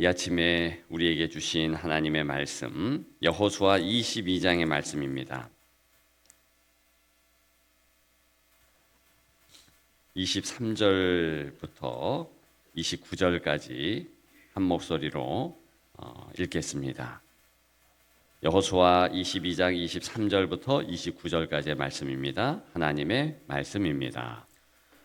이 아침에 우리에게 주신 하나님의 말씀 여호수아 22장의 말씀입니다. 23절부터 29절까지 한 목소리로 어, 읽겠습니다. 여호수아 22장 23절부터 29절까지의 말씀입니다. 하나님의 말씀입니다.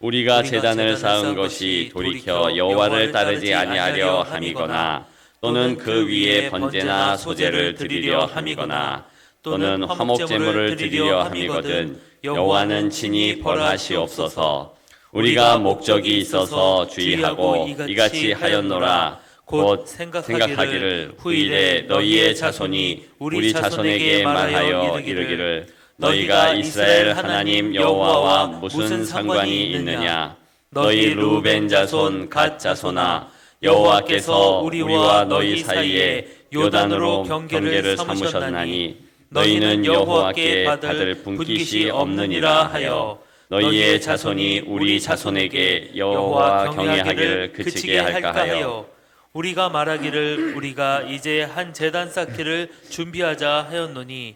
우리가 제단을 쌓은 것이 돌이켜 여호와를 따르지 아니하려 함이거나 또는 그 위에 번제나 소제를 드리려 함이거나 또는 화목 제물을 드리려 함이거든 여호와는 친히 벌하시옵소서. 우리가 목적이 있어서 주의하고 이같이 하였노라. 곧 생각하기를 후일에 너희의 자손이 우리 자손에게 말하여 이르기를 너희가 이스라엘 하나님 여호와와 무슨 상관이 있느냐? 너희 루벤 자손 갓 자손아 여호와께서 우리와 너희 사이에 요단으로 경계를 삼으셨나니 너희는 여호와께 받을 분깃이 없느니라 하여 너희의 자손이 우리 자손에게 여호와 경외하기를 그치게 할까 하여 우리가 말하기를 우리가 이제 한 제단 쌓기를 준비하자 하였노니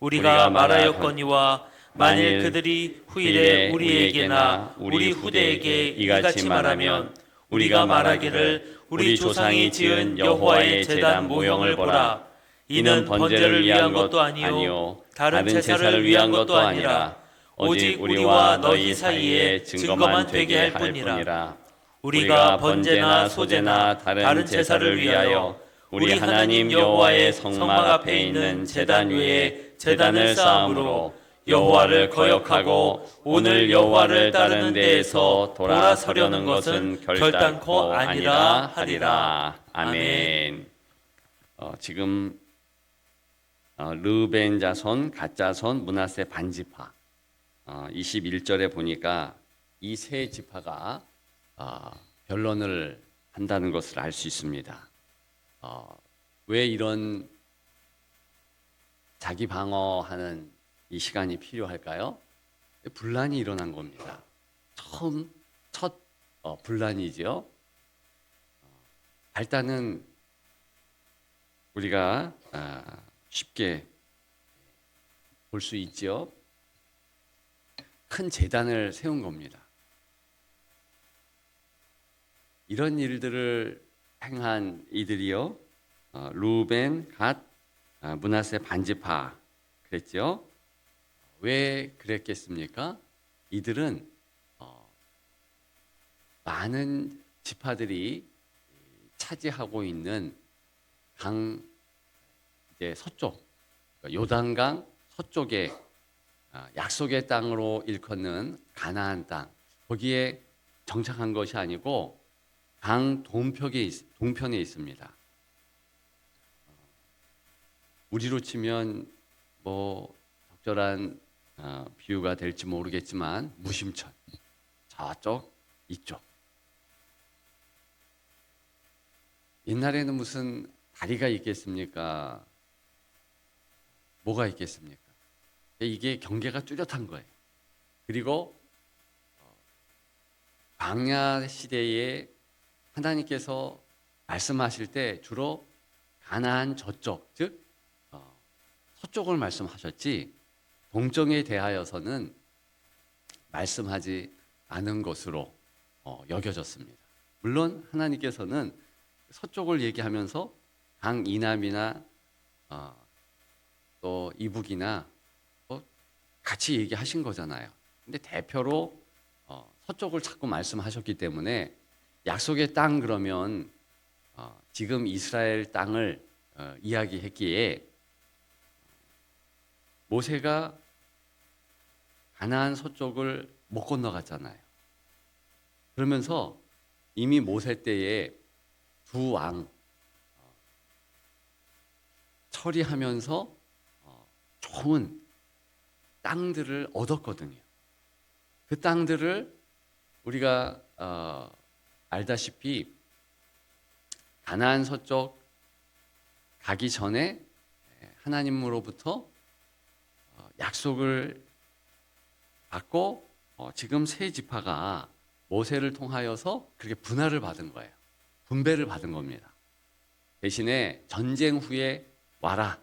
우리가 말하였거니와 만일 그들이 후일에 우리에게나 우리 후대에게 이같이 말하면 우리가 말하기를 우리 조상이 지은 여호와의 제단 모형을 보라. 이는 번제를 위한 것도 아니요. 다른 제사를 위한 것도 아니라 오직 우리와 너희 사이에 증거만 되게 할 뿐이라. 우리가 번제나 소제나 다른 제사를 위하여 우리 하나님 여호와의 성막 앞에 있는 제단 위에 제단을 쌓음으로 여호와를 거역하고 오늘 여호와를 따르는 데에서 돌아서려는 것은 결단코 아니라 하리라. 아멘. 어, 지금 어, 르벤 자손, 갓 자손, 문하세 반지파. 어, 21절에 보니까 이 세 지파가 어, 변론을 한다는 것을 알 수 있습니다. 어, 왜 이런 자기 방어하는 이 시간이 필요할까요? 분란이 일어난 겁니다. 처음 첫 어, 분란이죠. 어, 발단은 우리가 아, 쉽게 볼 수 있죠. 큰 재단을 세운 겁니다. 이런 일들을 행한 이들이요, 어, 루벤, 갓, 아, 문하세 반지파 그랬죠. 왜 그랬겠습니까? 이들은 어, 많은 지파들이 차지하고 있는 강 이제 서쪽 그러니까 요단강 서쪽에 아, 약속의 땅으로 일컫는 가나안 땅 거기에 정착한 것이 아니고 강 동편에 있, 동편에 있습니다. 우리로 치면 뭐 적절한 어, 비유가 될지 모르겠지만 무심천 저쪽 이쪽 옛날에는 무슨 다리가 있겠습니까? 뭐가 있겠습니까? 이게 경계가 뚜렷한 거예요. 그리고 어, 광야 시대에 하나님께서 말씀하실 때 주로 가나안 저쪽 즉 어, 서쪽을 말씀하셨지 동정에 대하여서는 말씀하지 않은 것으로 어, 여겨졌습니다. 물론 하나님께서는 서쪽을 얘기하면서 강 이남이나 어, 또 이북이나 또 같이 얘기하신 거잖아요. 근데 대표로 어, 서쪽을 자꾸 말씀하셨기 때문에 약속의 땅 그러면 어, 지금 이스라엘 땅을 어, 이야기했기에 모세가 가나안 서쪽을 못 건너갔잖아요. 그러면서 이미 모세 때에 두 왕, 처리하면서 어, 좋은 땅들을 얻었거든요. 그 땅들을 우리가 어, 알다시피 가나안 서쪽 가기 전에 하나님으로부터 어, 약속을 받고 어, 지금 세 지파가 모세를 통하여서 그렇게 분할을 받은 거예요. 분배를 받은 겁니다. 대신에 전쟁 후에 와라.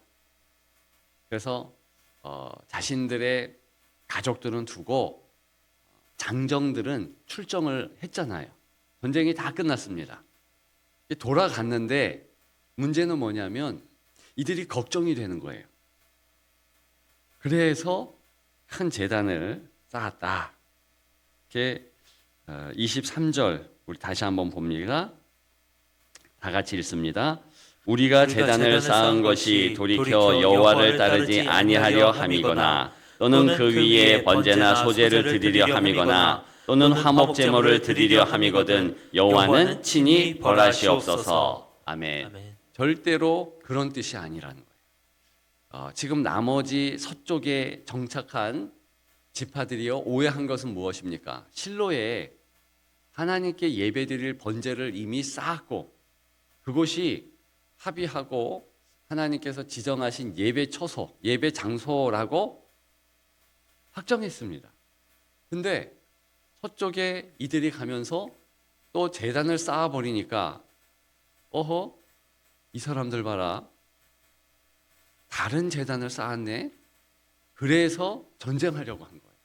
그래서 어, 자신들의 가족들은 두고 장정들은 출정을 했잖아요. 전쟁이 다 끝났습니다. 돌아갔는데 문제는 뭐냐면 이들이 걱정이 되는 거예요. 그래서 큰 재단을 쌓았다. 이렇게 23절 우리 다시 한번 봅니다. 다 같이 읽습니다. 우리가 우리가 재단을 쌓은 것이 돌이켜 여호와를 따르지 아니하려 함이거나 또는 그 위에 번제나 소제를 드리려 함이거나 또는 화목 제물을 드리려 함이거든 여호와는 친히 벌하시옵소서. 아멘. 아멘. 절대로 그런 뜻이 아니라는 거예요. 어, 지금 나머지 서쪽에 정착한 지파들이요 오해한 것은 무엇입니까? 실로에 하나님께 예배드릴 번제를 이미 쌓았고 그곳이 합의하고 하나님께서 지정하신 예배 처소, 예배 장소라고 확정했습니다. 근데 서쪽에 이들이 가면서 또 재단을 쌓아 버리니까 어허 이 사람들 봐라. 다른 재단을 쌓았네. 그래서 전쟁하려고 한 거예요.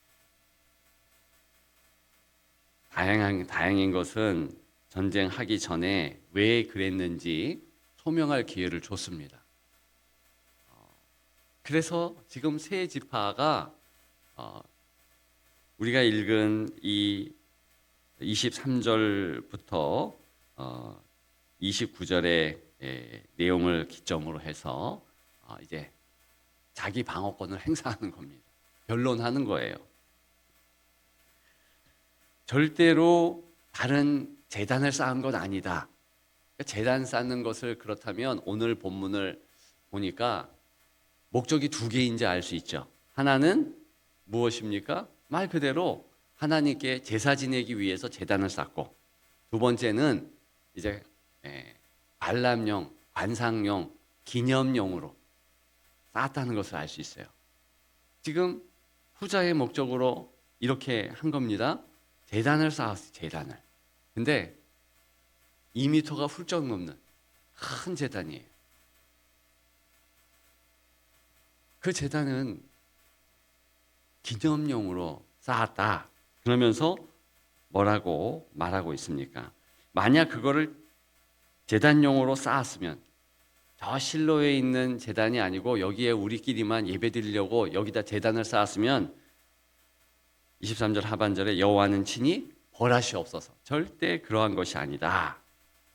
다양한 다행인 것은 전쟁하기 전에 왜 그랬는지 소명할 기회를 줬습니다. 어, 그래서 지금 세 지파가 어, 우리가 읽은 이 23절부터 어, 29절의 예, 내용을 기점으로 해서 어, 이제 자기 방어권을 행사하는 겁니다. 변론하는 거예요. 절대로 다른 재단을 쌓은 건 아니다. 그러니까 재단 쌓는 것을 그렇다면 오늘 본문을 보니까 목적이 두 개인지 알 수 있죠. 하나는 무엇입니까? 말 그대로 하나님께 제사 지내기 위해서 재단을 쌓고 두 번째는 이제 예, 관람용, 관상용, 기념용으로 쌓았다는 것을 알 수 있어요. 지금 후자의 목적으로 이렇게 한 겁니다. 재단을 쌓았어요. 재단을. 근데 2미터가 훌쩍 넘는 큰 재단이에요. 그 재단은 기념용으로 쌓았다. 그러면서 뭐라고 말하고 있습니까? 만약 그거를 재단용으로 쌓았으면 저 실로에 있는 재단이 아니고 여기에 우리끼리만 예배드리려고 여기다 재단을 쌓았으면 23절 하반절에 여호와는 친히 벌하시옵소서. 절대 그러한 것이 아니다.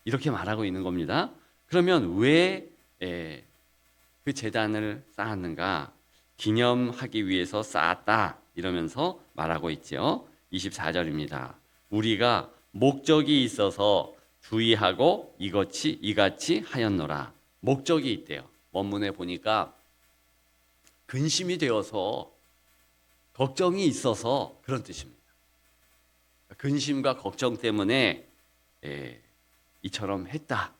이렇게 말하고 있는 겁니다. 그러면 왜 그 재단을 쌓았는가? 기념하기 위해서 쌓았다. 이러면서 말하고 있죠. 24절입니다. 우리가 목적이 있어서 주의하고 이같이 이같이 하였노라. 목적이 있대요. 원문에 보니까 근심이 되어서 걱정이 있어서 그런 뜻입니다. 근심과 걱정 때문에 예, 이처럼 했다.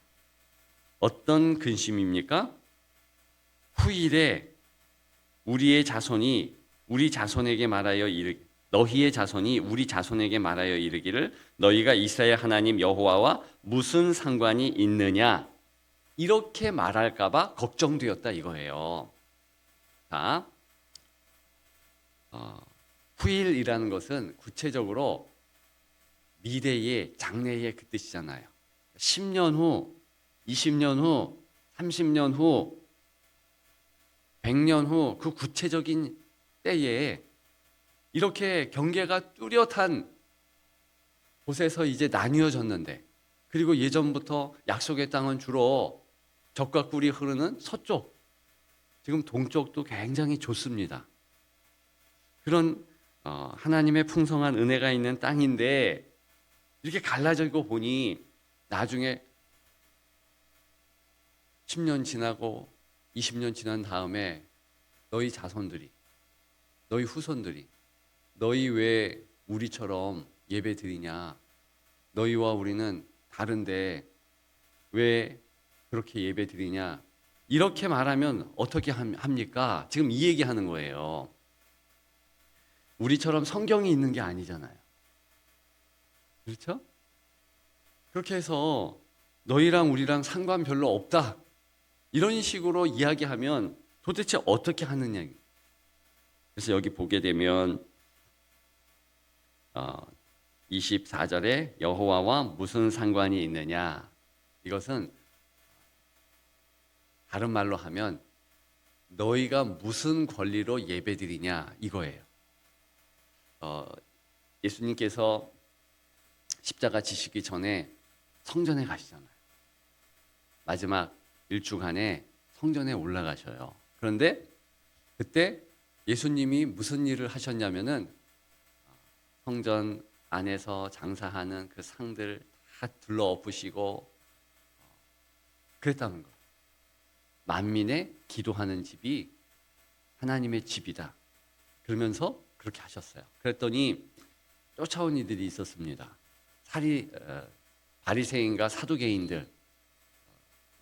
어떤 근심입니까? 후일에 우리의 자손이 우리 자손에게 말하여 이르 너희의 자손이 우리 자손에게 말하여 이르기를 너희가 이스라엘 하나님 여호와와 무슨 상관이 있느냐 이렇게 말할까 봐 걱정되었다 이거예요. 자, 어, 후일이라는 것은 구체적으로 미래의 장래의 그 뜻이잖아요. 10년 후, 20년 후, 30년 후, 100년 후 그 구체적인 때에 이렇게 경계가 뚜렷한 곳에서 이제 나뉘어졌는데 그리고 예전부터 약속의 땅은 주로 적과 꿀이 흐르는 서쪽 지금 동쪽도 굉장히 좋습니다. 그런 어, 하나님의 풍성한 은혜가 있는 땅인데 이렇게 갈라지고 보니 나중에 10년 지나고 20년 지난 다음에 너희 자손들이 너희 후손들이 너희 왜 우리처럼 예배 드리냐? 너희와 우리는 다른데 왜 그렇게 예배 드리냐? 이렇게 말하면 어떻게 함- 합니까? 지금 이 얘기 하는 거예요. 우리처럼 성경이 있는 게 아니잖아요. 그렇죠? 그렇게 해서 너희랑 우리랑 상관 별로 없다. 이런 식으로 이야기하면 도대체 어떻게 하느냐. 그래서 여기 보게 되면 어, 24절에 여호와와 무슨 상관이 있느냐. 이것은 다른 말로 하면 너희가 무슨 권리로 예배드리냐 이거예요. 어, 예수님께서 십자가 지시기 전에 성전에 가시잖아요. 마지막 일주간에 성전에 올라가셔요. 그런데 그때 예수님이 무슨 일을 하셨냐면은 성전 안에서 장사하는 그 상들 다 둘러 엎으시고 그랬다는 거예요. 만민의 기도하는 집이 하나님의 집이다. 그러면서 그렇게 하셨어요. 그랬더니 쫓아온 이들이 있었습니다. 사리 어, 바리새인과 사두개인들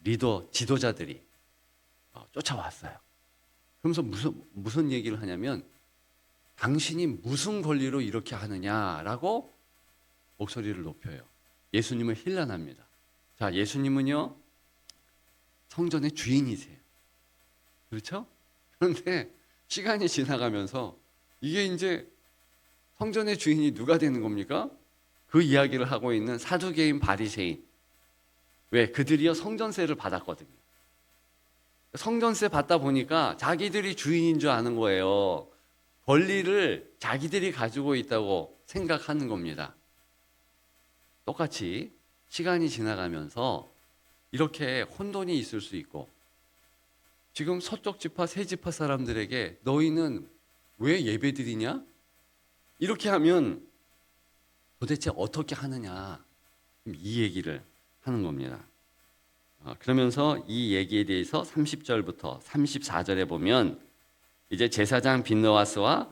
리더 지도자들이 어, 쫓아왔어요. 그러면서 무슨 무슨 얘기를 하냐면 당신이 무슨 권리로 이렇게 하느냐라고 목소리를 높여요. 예수님을 힐난합니다. 자, 예수님은요 성전의 주인이세요. 그렇죠? 그런데 시간이 지나가면서 이게 이제 성전의 주인이 누가 되는 겁니까? 그 이야기를 하고 있는 사두개인 바리새인. 왜? 그들이요 성전세를 받았거든요. 성전세 받다 보니까 자기들이 주인인 줄 아는 거예요. 권리를 자기들이 가지고 있다고 생각하는 겁니다. 똑같이 시간이 지나가면서 이렇게 혼돈이 있을 수 있고 지금 서쪽 지파 세 지파 사람들에게 너희는 왜 예배드리냐? 이렇게 하면 도대체 어떻게 하느냐? 이 얘기를 하는 겁니다. 어, 그러면서 이 얘기에 대해서 30절부터 34절에 보면 이제 제사장 빈노아스와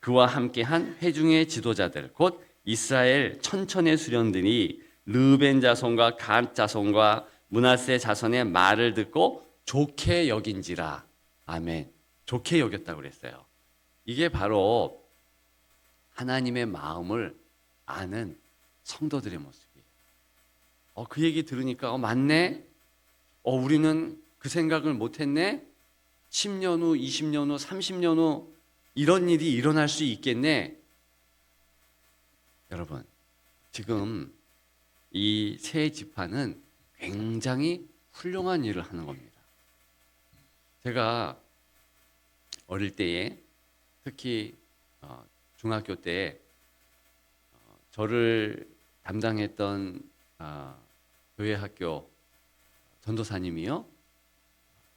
그와 함께한 회중의 지도자들 곧 이스라엘 천천의 수령들이 르벤 자손과 갓 자손과 문하세 자손의 말을 듣고 좋게 여긴지라 아멘 좋게 여겼다고 그랬어요. 이게 바로 하나님의 마음을 아는 성도들의 모습이에요. 어, 그 얘기 들으니까 어, 맞네. 어, 우리는 그 생각을 못했네. 10년 후, 20년 후, 30년 후 이런 일이 일어날 수 있겠네. 여러분, 지금 이세 지파는 굉장히 훌륭한 일을 하는 겁니다. 제가 어릴 때에 특히 어, 중학교 때 어, 저를 담당했던 아, 교회 학교 전도사님이요.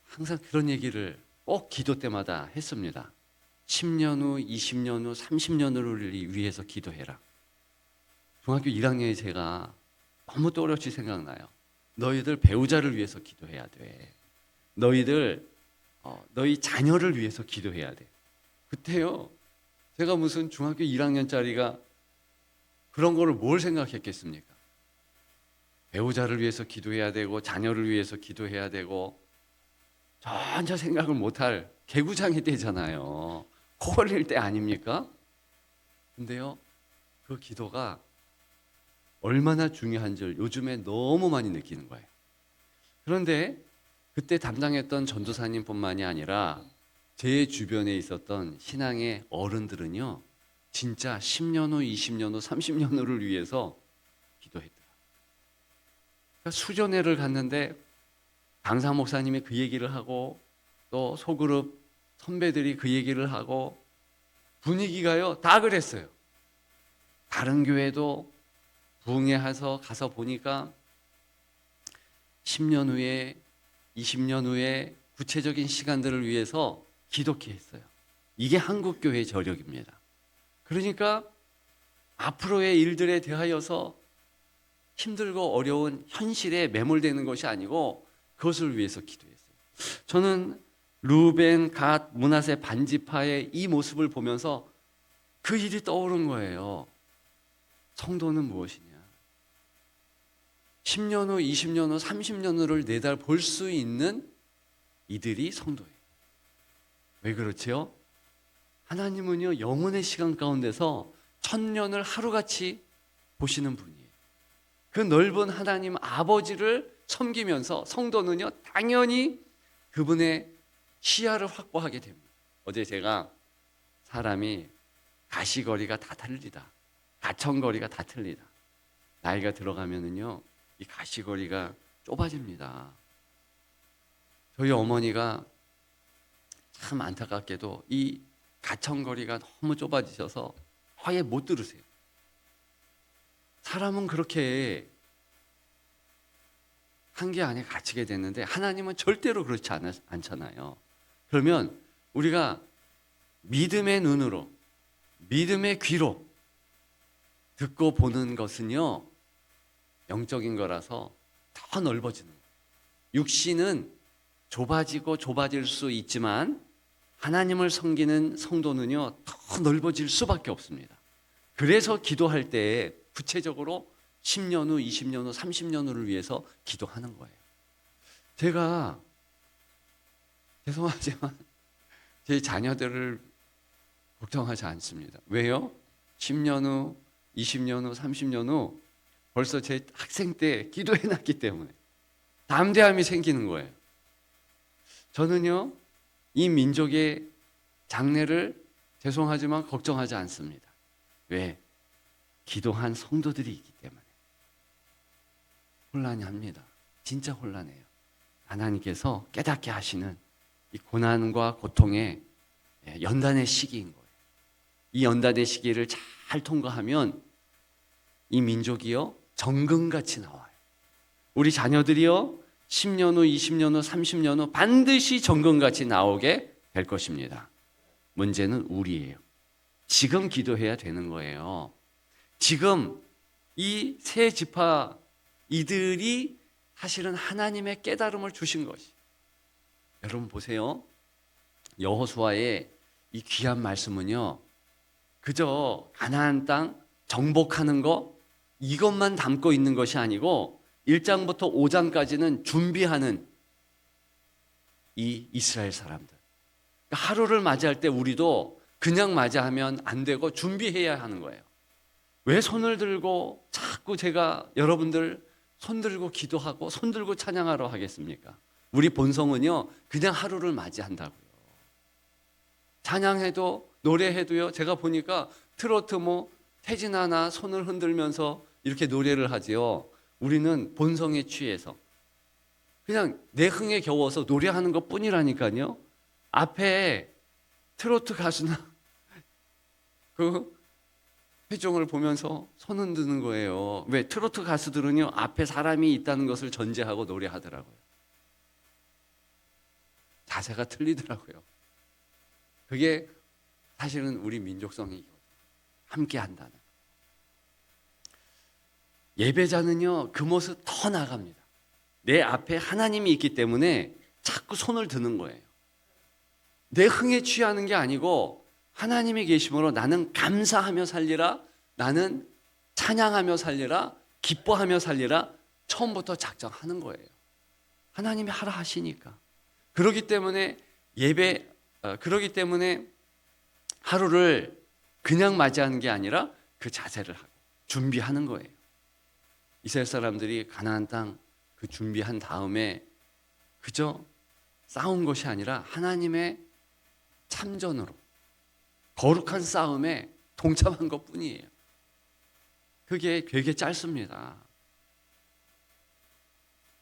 항상 그런 얘기를 꼭 기도 때마다 했습니다. 10년 후, 20년 후, 30년 후를 위해서 기도해라. 중학교 1학년에 제가 너무 또렷이 생각나요. 너희들 배우자를 위해서 기도해야 돼. 너희들 어, 너희 자녀를 위해서 기도해야 돼. 그때요. 제가 무슨 중학교 1학년짜리가 그런 거를 뭘 생각했겠습니까? 배우자를 위해서 기도해야 되고 자녀를 위해서 기도해야 되고 전혀 생각을 못할 개구장이 되잖아요. 코 흘릴 때 아닙니까? 근데요, 그 기도가 얼마나 중요한지를 요즘에 너무 많이 느끼는 거예요. 그런데 그때 담당했던 전도사님뿐만이 아니라 제 주변에 있었던 신앙의 어른들은요, 진짜 10년 후, 20년 후, 30년 후를 위해서. 그러니까 수련회를 갔는데 강사 목사님이 그 얘기를 하고 또 소그룹 선배들이 그 얘기를 하고 분위기가요 다 그랬어요. 다른 교회도 부흥회 해서 가서 보니까 10년 후에 20년 후에 구체적인 시간들을 위해서 기독해 했어요. 이게 한국 교회의 저력입니다. 그러니까 앞으로의 일들에 대하여서 힘들고 어려운 현실에 매몰되는 것이 아니고 그것을 위해서 기도했어요. 저는 루벤, 갓, 문하세 반지파의 이 모습을 보면서 그 일이 떠오른 거예요. 성도는 무엇이냐? 10년 후, 20년 후, 30년 후를 내달 볼 수 있는 이들이 성도예요. 왜 그렇지요? 하나님은요, 영혼의 시간 가운데서 천년을 하루같이 보시는 분이에요. 그 넓은 하나님 아버지를 섬기면서 성도는요, 당연히 그분의 시야를 확보하게 됩니다. 어제 제가 사람이 가시거리가 다 틀리다. 가천거리가 다 틀리다. 나이가 들어가면은요, 이 가시거리가 좁아집니다. 저희 어머니가 참 안타깝게도 이 가천거리가 너무 좁아지셔서 화에 못 들으세요. 사람은 그렇게 한계 안에 갇히게 됐는데 하나님은 절대로 그렇지 않, 않잖아요. 그러면 우리가 믿음의 눈으로, 믿음의 귀로 듣고 보는 것은요, 영적인 거라서 더 넓어지는. 육신은 좁아지고 좁아질 수 있지만 하나님을 섬기는 성도는요, 더 넓어질 수밖에 없습니다. 그래서 기도할 때 구체적으로 10년 후, 20년 후, 30년 후를 위해서 기도하는 거예요. 제가 죄송하지만 제 자녀들을 걱정하지 않습니다. 왜요? 10년 후, 20년 후, 30년 후 벌써 제 학생 때 기도해 놨기 때문에 담대함이 생기는 거예요. 저는요, 이 민족의 장래를 죄송하지만 걱정하지 않습니다. 왜? 기도한 성도들이 있기 때문에. 혼란이 합니다. 진짜 혼란해요. 하나님께서 깨닫게 하시는 이 고난과 고통의 예, 연단의 시기인 거예요. 이 연단의 시기를 잘 통과하면 이 민족이요 정금같이 나와요. 우리 자녀들이요 10년 후, 20년 후, 30년 후 반드시 정금같이 나오게 될 것입니다. 문제는 우리예요. 지금 기도해야 되는 거예요. 지금 이 세 지파 이들이 사실은 하나님의 깨달음을 주신 것이. 여러분 보세요. 여호수아의 이 귀한 말씀은요. 그저 가나안 땅 정복하는 거 이것만 담고 있는 것이 아니고 1장부터 5장까지는 준비하는 이 이스라엘 사람들. 그러니까 하루를 맞이할 때 우리도 그냥 맞이하면 안 되고 준비해야 하는 거예요. 왜 손을 들고 자꾸 제가 여러분들 손 들고 기도하고 손 들고 찬양하러 하겠습니까? 우리 본성은요, 그냥 하루를 맞이한다고요. 찬양해도 노래해도요, 제가 보니까 트로트 뭐 태진아나 손을 흔들면서 이렇게 노래를 하지요. 우리는 본성에 취해서 그냥 내 흥에 겨워서 노래하는 것 뿐이라니까요. 앞에 트로트 가수나 그 회종을 보면서 손 흔드는 거예요. 왜 트로트 가수들은요 앞에 사람이 있다는 것을 전제하고 노래하더라고요. 자세가 틀리더라고요. 그게 사실은 우리 민족성이 함께 한다는. 예배자는요 그 모습 더 나갑니다. 내 앞에 하나님이 있기 때문에 자꾸 손을 드는 거예요. 내 흥에 취하는 게 아니고 하나님이 계심으로 나는 감사하며 살리라. 나는 찬양하며 살리라. 기뻐하며 살리라. 처음부터 작정하는 거예요. 하나님이 하라 하시니까. 그러기 때문에 예배 어, 그러기 때문에 하루를 그냥 맞이하는 게 아니라 그 자세를 하고 준비하는 거예요. 이스라엘 사람들이 가나안 땅 그 준비한 다음에 그저 싸운 것이 아니라 하나님의 참전으로 거룩한 싸움에 동참한 것 뿐이에요. 그게 되게 짧습니다.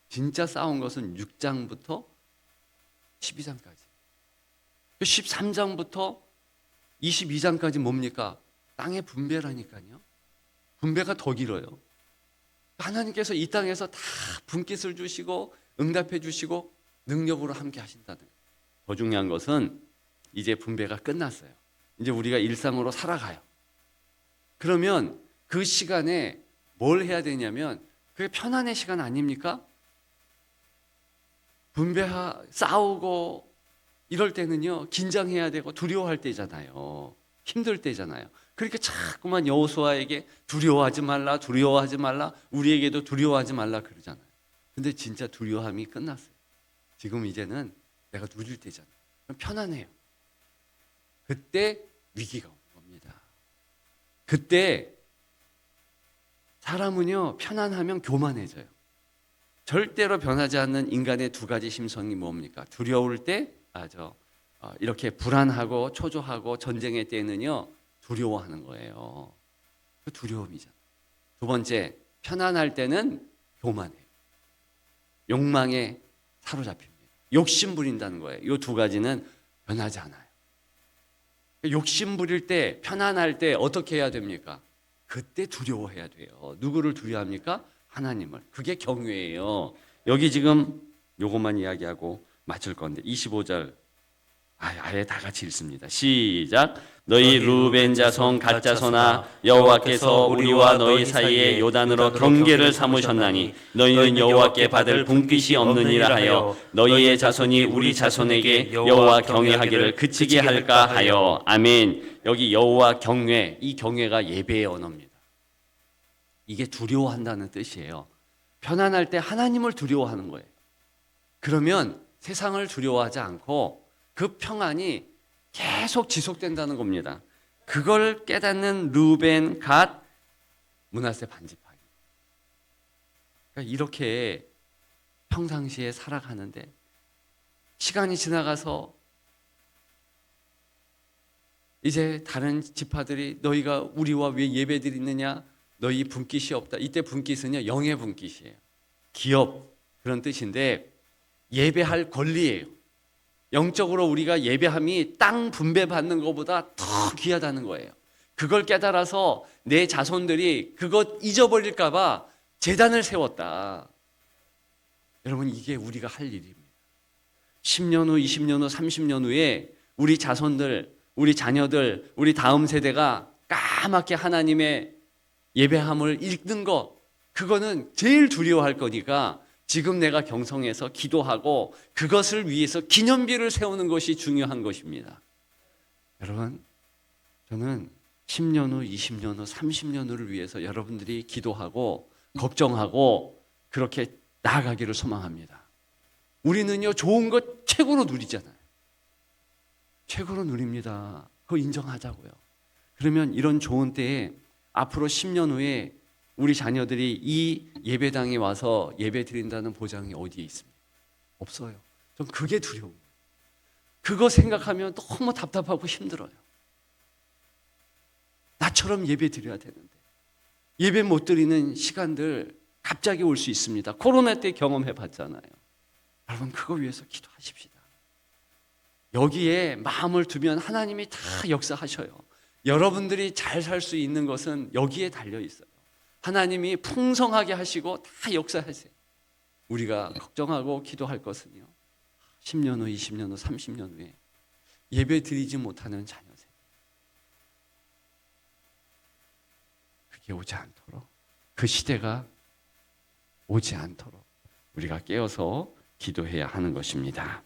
진짜 싸운 것은 6장부터 12장까지. 13장부터 22장까지 뭡니까? 땅의 분배라니까요. 분배가 더 길어요. 하나님께서 이 땅에서 다 분깃을 주시고 응답해 주시고 능력으로 함께 하신다는. 더 중요한 것은 이제 분배가 끝났어요. 이제 우리가 일상으로 살아가요. 그러면 그 시간에 뭘 해야 되냐면 그게 편안의 시간 아닙니까? 분배하 싸우고 이럴 때는요 긴장해야 되고 두려워할 때잖아요. 힘들 때잖아요. 그렇게 자꾸만 여호수아에게 두려워하지 말라, 두려워하지 말라, 우리에게도 두려워하지 말라 그러잖아요. 근데 진짜 두려움이 끝났어요. 지금 이제는 내가 누릴 때잖아요. 편안해요. 그때 위기가 오는 겁니다. 그때 사람은요 편안하면 교만해져요. 절대로 변하지 않는 인간의 두 가지 심성이 뭡니까? 두려울 때, 아 저 어, 이렇게 불안하고 초조하고 전쟁의 때는요 두려워하는 거예요. 그 두려움이죠. 두 번째 편안할 때는 교만해요. 욕망에 사로잡힙니다. 욕심 부린다는 거예요. 이 두 가지는 변하지 않아요. 욕심 부릴 때 편안할 때 어떻게 해야 됩니까? 그때 두려워해야 돼요. 누구를 두려워합니까? 하나님을. 그게 경외예요. 여기 지금 요것만 이야기하고 마칠 건데 25절 아, 아예 다 같이 읽습니다. 시작. 너희 루벤 자손 갓 자손아 여호와께서 우리와 너희 사이에 요단으로 경계를 삼으셨나니 너희는 여호와께 받을 분깃이 없느니라 하여 너희의 자손이 우리 자손에게 여호와 경외하기를 그치게 할까 하여 아멘. 여기 여호와 경외 이 경외가 예배의 언어입니다. 이게 두려워한다는 뜻이에요. 편안할 때 하나님을 두려워하는 거예요. 그러면 세상을 두려워하지 않고 그 평안이 계속 지속된다는 겁니다. 그걸 깨닫는 루벤, 갓, 문하세 반지파이. 그러니까 이렇게 평상시에 살아가는데 시간이 지나가서 이제 다른 지파들이 너희가 우리와 왜 예배드리느냐? 너희 분깃이 없다. 이때 분깃은요 영의 분깃이에요. 기업 그런 뜻인데 예배할 권리예요. 영적으로 우리가 예배함이 땅 분배 받는 것보다 더 귀하다는 거예요. 그걸 깨달아서 내 자손들이 그것 잊어버릴까봐 재단을 세웠다. 여러분 이게 우리가 할 일입니다. 10년 후, 20년 후, 30년 후에 우리 자손들, 우리 자녀들, 우리 다음 세대가 까맣게 하나님의 예배함을 읽는 것, 그거는 제일 두려워할 거니까 지금 내가 경성에서 기도하고 그것을 위해서 기념비를 세우는 것이 중요한 것입니다. 여러분, 저는 10년 후, 20년 후, 30년 후를 위해서 여러분들이 기도하고 걱정하고 그렇게 나아가기를 소망합니다. 우리는요, 좋은 것 최고로 누리잖아요. 최고로 누립니다. 그거 인정하자고요. 그러면 이런 좋은 때에 앞으로 10년 후에 우리 자녀들이 이 예배당에 와서 예배 드린다는 보장이 어디에 있습니까? 없어요. 전 그게 두려워요. 그거 생각하면 너무 답답하고 힘들어요. 나처럼 예배 드려야 되는데. 예배 못 드리는 시간들 갑자기 올 수 있습니다. 코로나 때 경험해 봤잖아요. 여러분, 그거 위해서 기도하십시다. 여기에 마음을 두면 하나님이 다 역사하셔요. 여러분들이 잘 살 수 있는 것은 여기에 달려 있어요. 하나님이 풍성하게 하시고 다 역사하세요. 우리가 걱정하고 기도할 것은요. 10년 후, 20년 후, 30년 후에 예배 드리지 못하는 자녀 세대. 그게 오지 않도록 그 시대가 오지 않도록 우리가 깨어서 기도해야 하는 것입니다.